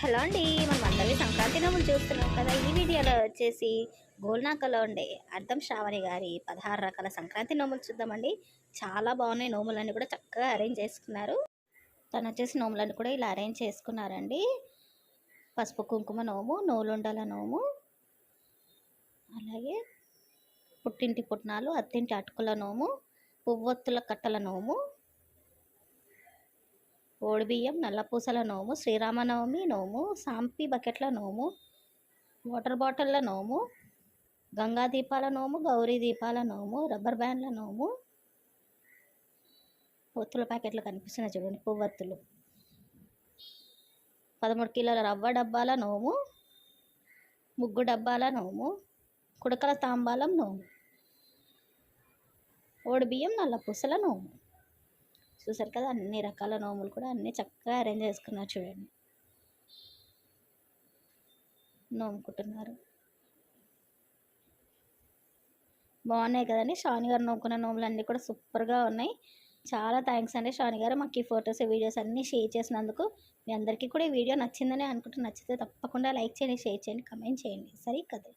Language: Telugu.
హలో అండి మనం అందరి సంక్రాంతి నోములు చూస్తున్నాం కదా. ఈ వీడియోలో వచ్చేసి గోల్నాకలో ఉండే అర్థం శ్రావణి గారి పదహారు రకాల సంక్రాంతి నోములు చూద్దామండి. చాలా బాగున్నాయి నోములన్నీ కూడా చక్కగా అరేంజ్ చేసుకున్నారు. తను వచ్చేసి నోములన్నీ కూడా ఇలా అరేంజ్ చేసుకున్నారండి. పసుపు కుంకుమ నోము నోలుండల నోము అలాగే పుట్టింటి పుట్నాలు అత్తింటి అటుకుల నోము పువ్వొత్తుల కట్టల నోము ఓడిబియ్యం నల్లపూసల నోము శ్రీరామనవమి నోము సాంపి బకెట్ల నోము వాటర్ బాటిళ్ళ నోము గంగా దీపాల నోము గౌరీ దీపాల నోము రబ్బర్ బ్యాండ్ల నోము. ఒత్తుల ప్యాకెట్లు కనిపిస్తున్నాయి చూడండి పువ్వొత్తులు. పదమూడు కిలోల రవ్వ డబ్బాల నోము ముగ్గు డబ్బాల నోము కుడకల తాంబాలం నోము. ఓడిబియ్యం నల్లపూసల నోము. చూసారు కదా అన్ని రకాల నోములు కూడా అన్నీ చక్కగా అరేంజ్ చేసుకున్నారు చూడండి. నోముకుంటున్నారు. బాగున్నాయి కదండి. షాని గారు నోముకున్న నోములు అన్నీ కూడా సూపర్గా ఉన్నాయి. చాలా థ్యాంక్స్ అండి షాని గారు మాకు ఈ ఫొటోస్ వీడియోస్ అన్నీ షేర్ చేసినందుకు. మీ అందరికీ కూడా ఈ వీడియో నచ్చిందని అనుకుంటే నచ్చితే తప్పకుండా లైక్ చేయండి షేర్ చేయండి కమెంట్ చేయండి. సరే కదా